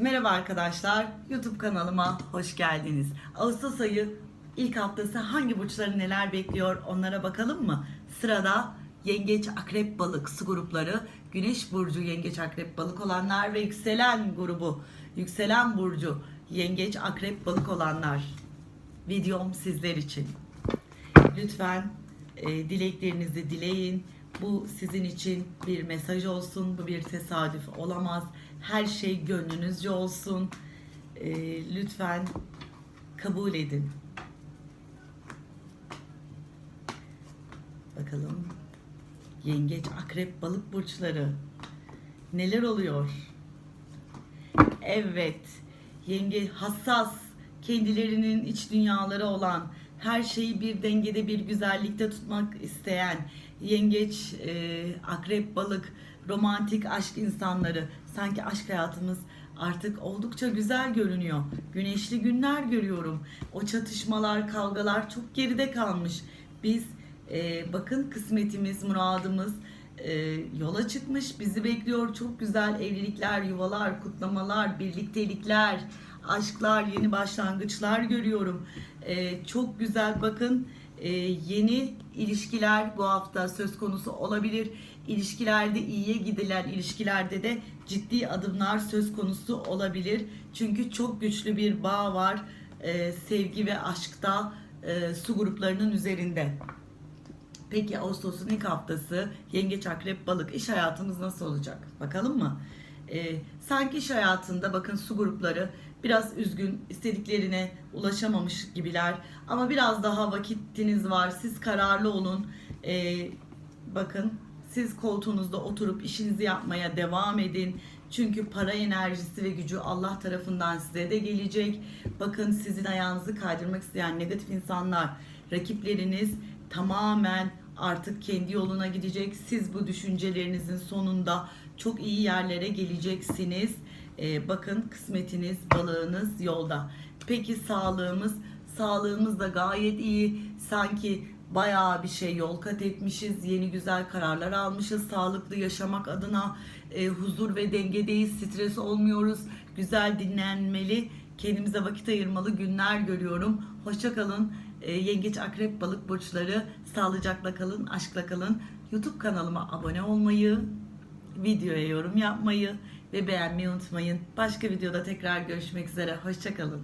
Merhaba arkadaşlar, YouTube kanalıma hoş geldiniz. Ağustos ayı ilk haftası hangi burçları neler bekliyor onlara bakalım mı? Sırada Yengeç, Akrep, Balık su grupları, Güneş burcu Yengeç, Akrep, Balık olanlar ve yükselen grubu, yükselen burcu Yengeç, Akrep, Balık olanlar. Videom sizler için. Lütfen e, dileklerinizi dileyin. Bu sizin için bir mesaj olsun. Bu bir tesadüf olamaz. Her şey gönlünüzce olsun. E, lütfen kabul edin. Bakalım. Yengeç, akrep, balık burçları. Neler oluyor? Evet. Yenge hassas, kendilerinin iç dünyaları olan, her şeyi bir dengede bir güzellikte tutmak isteyen, yengeç, e, akrep, balık, romantik aşk insanları. Sanki aşk hayatımız artık oldukça güzel görünüyor. Güneşli günler görüyorum. O çatışmalar, kavgalar çok geride kalmış. Biz e, bakın kısmetimiz, muradımız e, yola çıkmış. Bizi bekliyor çok güzel evlilikler, yuvalar, kutlamalar, birliktelikler, aşklar, yeni başlangıçlar görüyorum. E, çok güzel bakın e, yeni ilişkiler bu hafta söz konusu olabilir. İlişkilerde iyiye gidilen ilişkilerde de ciddi adımlar söz konusu olabilir. Çünkü çok güçlü bir bağ var e, sevgi ve aşkta e, su gruplarının üzerinde. Peki Ağustos'un ilk haftası Yengeç Akrep Balık iş hayatımız nasıl olacak? Bakalım mı? Ee, sanki iş hayatında bakın su grupları biraz üzgün, istediklerine ulaşamamış gibiler. Ama biraz daha vakitiniz var. Siz kararlı olun. Ee, bakın siz koltuğunuzda oturup işinizi yapmaya devam edin. Çünkü para enerjisi ve gücü Allah tarafından size de gelecek. Bakın sizin ayağınızı kaydırmak isteyen negatif insanlar, rakipleriniz tamamen artık kendi yoluna gidecek. Siz bu düşüncelerinizin sonunda çok iyi yerlere geleceksiniz. Ee, bakın kısmetiniz, balığınız yolda. Peki sağlığımız? Sağlığımız da gayet iyi. Sanki bayağı bir şey yol kat etmişiz. Yeni güzel kararlar almışız. Sağlıklı yaşamak adına e, huzur ve dengedeyiz. Stres olmuyoruz. Güzel dinlenmeli. Kendimize vakit ayırmalı günler görüyorum. Hoşça kalın. E, Yengeç, Akrep, Balık burçları sağlıcakla kalın, aşkla kalın. YouTube kanalıma abone olmayı, videoya yorum yapmayı ve beğenmeyi unutmayın. Başka videoda tekrar görüşmek üzere. Hoşça kalın.